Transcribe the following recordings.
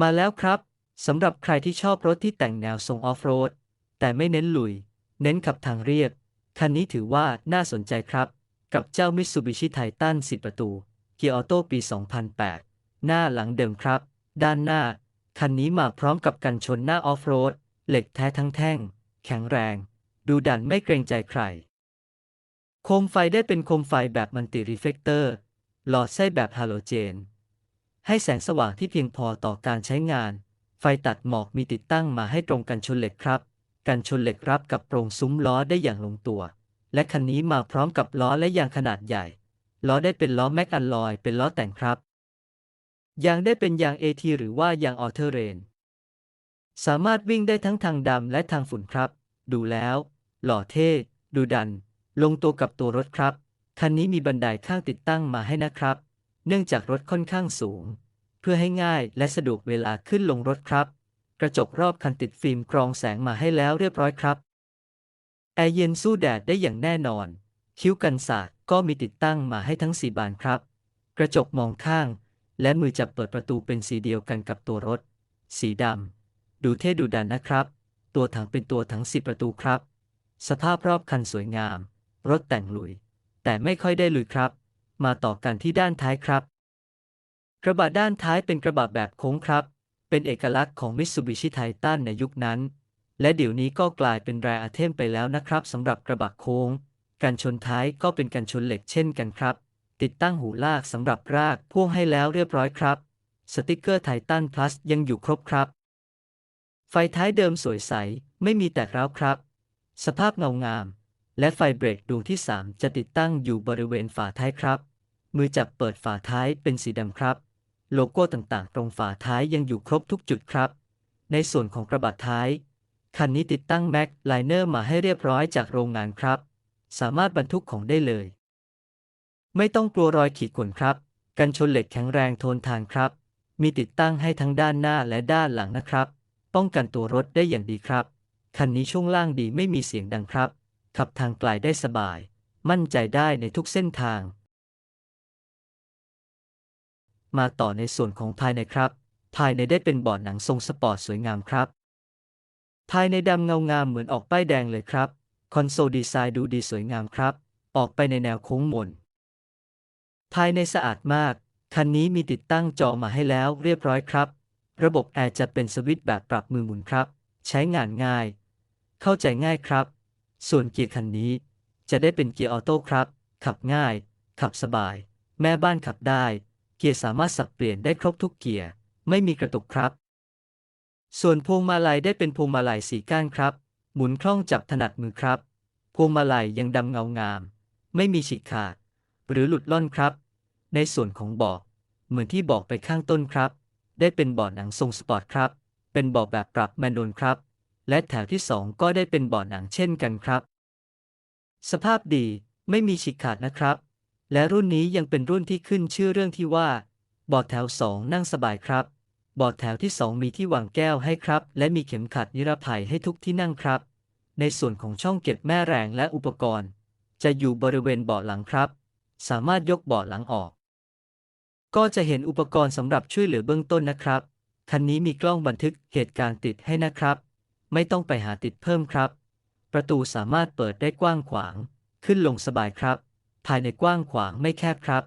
มาแล้วครับสำหรับใครที่ชอบรถที่แต่งแนวทรงออฟโรด แต่ไม่เน้นลุย เน้นขับทางเรียบ คันนี้ถือว่าน่าสนใจครับ กับเจ้า Mitsubishi Titan 10 ประตู เกียร์ออโต้ปี 2008 หน้าหลังเดิมครับ ด้านหน้า คันนี้มาพร้อมกับกันชนหน้าออฟโรด เหล็กแท้ทั้งแท่ง แข็งแรง ดูดันไม่เกรงใจใคร โคมไฟได้เป็นโคมไฟแบบมัลติรีเฟกเตอร์ หลอดไส้แบบฮาโลเจน ให้แสงสว่างที่เพียงพอต่อการใช้งาน ไฟตัดหมอกมีติดตั้งมาให้ตรงกันชนเหล็กครับ กันชนเหล็กรับกับโปรงซุ้มล้อได้อย่างลงตัว และคันนี้มาพร้อมกับล้อและยางขนาดใหญ่ ล้อได้เป็นล้อแม็กอัลลอย เป็นล้อแต่งครับ ยางได้เป็นยาง AT หรือว่ายางออเทอร์เรน สามารถวิ่งได้ทั้งทางดำและทางฝุ่นครับ ดูแล้ว หล่อเท่ ดูดัน ลงตัวกับตัวรถครับ คันนี้มีบันไดข้างติดตั้งมาให้นะครับ เนื่องจากรถค่อนข้างสูง พื่อให้ง่ายและสะดวกเวลาขึ้นลงรถครับ กระจกรอบคันติดฟิล์มกรองแสงมาให้แล้วเรียบร้อยครับ แอร์เย็นสู้แดดได้อย่างแน่นอน คิ้วกันสาดก็มีติดตั้งมาให้ทั้งสี่บานครับ กระจกมองข้าง และมือจับเปิดประตูเป็นสีเดียวกันกับตัวรถ สีดำ ดูเท่ดูดันนะครับ ตัวถังเป็นตัวถังสิประตูครับ สภาพรอบคันสวยงาม รถแต่งลุย แต่ไม่ค่อยได้ลุยครับ มาต่อกันที่ด้านท้ายครับ กระบะด้านท้ายเป็นกระบะแบบโค้งครับ เป็นเอกลักษณ์ของ Mitsubishi Titan ในยุคนั้น และเดี๋ยวนี้ก็กลายเป็นแรอาเทมไปแล้วนะครับสำหรับกระบะโค้งการชนท้ายก็เป็นการชนเหล็กเช่นกันครับ ติดตั้งหูลากสำหรับรากพ่วงให้แล้วเรียบร้อยครับ สติกเกอร์ไททันพลัสยังอยู่ครบครับ ไฟท้ายเดิมสวยใส ไม่มีแตกร้าวครับ สภาพเงางาม และไฟเบรกดวงที่ 3 จะติดตั้งอยู่บริเวณฝาท้ายครับ มือจับเปิดฝาท้ายเป็นสีดำครับ โลโก้ต่างๆ ตรงฝาท้ายยังอยู่ครบทุกจุดครับ ในส่วนของกระบะท้าย คันนี้ติดตั้งแม็กไลเนอร์มาให้เรียบร้อยจากโรงงานครับ สามารถบรรทุกของได้เลย ไม่ต้องกลัวรอยขีดข่วนครับ กันชนเหล็กแข็งแรงทนทานครับ มีติดตั้งให้ทั้งด้านหน้าและด้านหลังนะครับ ป้องกันตัวรถได้อย่างดีครับ คันนี้ช่วงล่างดีไม่มีเสียงดังครับ ขับทางไกลได้สบาย มั่นใจได้ในทุกเส้นทาง มาต่อในส่วนของภายในครับ ภายในได้เป็นเบาะหนังทรงสปอร์ตสวยงามครับ ภายในดำเงางามเหมือนออกป้ายแดงเลยครับ คอนโซลดีไซน์ดูดีสวยงามครับ ออกไปในแนวโค้งมน ภายในสะอาดมาก คันนี้มีติดตั้งจอมาให้แล้วเรียบร้อยครับ ระบบแอร์จะเป็นสวิตช์แบบปรับมือหมุนครับ ใช้งานง่าย เข้าใจง่ายครับ ส่วนเกียร์คันนี้ จะได้เป็นเกียร์ออโต้ครับ ขับง่าย ขับสบาย แม่บ้านขับได้ กียร์สามารถสับเปลี่ยนได้ครบทุกเกียร์ ไม่มีกระตุกครับ ส่วนพวงมาลัยได้เป็นพวงมาลัยสีก้านครับ หมุนคล่องจับถนัดมือครับ พวงมาลัยยังดำเงางาม ไม่มีฉีกขาด หรือหลุดล่อนครับ ในส่วนของเบาะเหมือนที่บอกไปข้างต้นครับ ได้เป็นเบาะหนังทรงสปอร์ตครับ เป็นเบาะแบบปรับแมนนวลครับ และแถวที่ 2 ก็ได้เป็นเบาะหนังเช่นกันครับ สภาพดีไม่มีฉีกขาดนะครับ และรุ่นนี้ยังเป็นรุ่นที่ขึ้นชื่อเรื่องที่ว่าเบาะแถว 2 นั่งสบายครับเบาะแถวที่ 2 มีที่วางแก้วให้ครับ และมีเข็มขัดนิรภัยให้ทุกที่นั่งครับ ในส่วนของช่องเก็บแม่แรงและอุปกรณ์ จะอยู่บริเวณเบาะหลังครับ สามารถยกเบาะหลังออก ก็จะเห็นอุปกรณ์สำหรับช่วยเหลือเบื้องต้นนะครับ คันนี้มีกล้องบันทึกเหตุการณ์ติดให้นะครับ ไม่ต้องไปหาติดเพิ่มครับ ประตูสามารถเปิดได้กว้างขวาง ขึ้นลงสบายครับ ภายในกว้างขวางไม่แคบครับ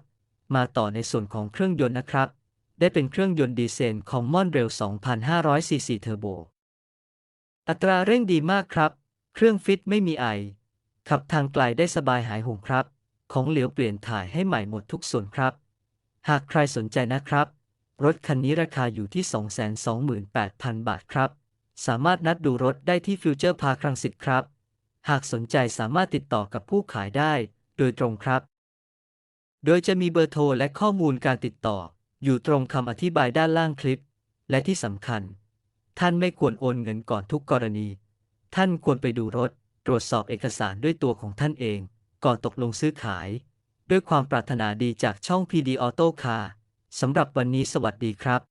มาต่อในส่วนของเครื่องยนต์นะครับ ได้เป็นเครื่องยนต์ดีเซล Common Rail 2,500 cc Turbo อัตราเร่งดีมากครับ เครื่องฟิตไม่มีไอ ขับทางไกลได้สบายหายห่วงครับ ของเหลวเปลี่ยนถ่ายให้ใหม่หมดทุกส่วนครับ หากใครสนใจนะครับ รถคันนี้ราคาอยู่ที่ 228,000 บาทครับ สามารถนัดดูรถได้ที่ฟิวเจอร์พาครังสิตครับ หากสนใจสามารถติดต่อกับผู้ขายได้ โดยตรงครับ โดยจะมีเบอร์โทรและข้อมูลการติดต่อ อยู่ตรงคำอธิบายด้านล่างคลิป และที่สำคัญ ท่านไม่ควรโอนเงินก่อนทุกกรณี ท่านควรไปดูรถ ตรวจสอบเอกสารด้วยตัวของท่านเอง ก่อนตกลงซื้อขาย ด้วยความปรารถนาดีจากช่อง PD Auto Car สำหรับวันนี้สวัสดีครับ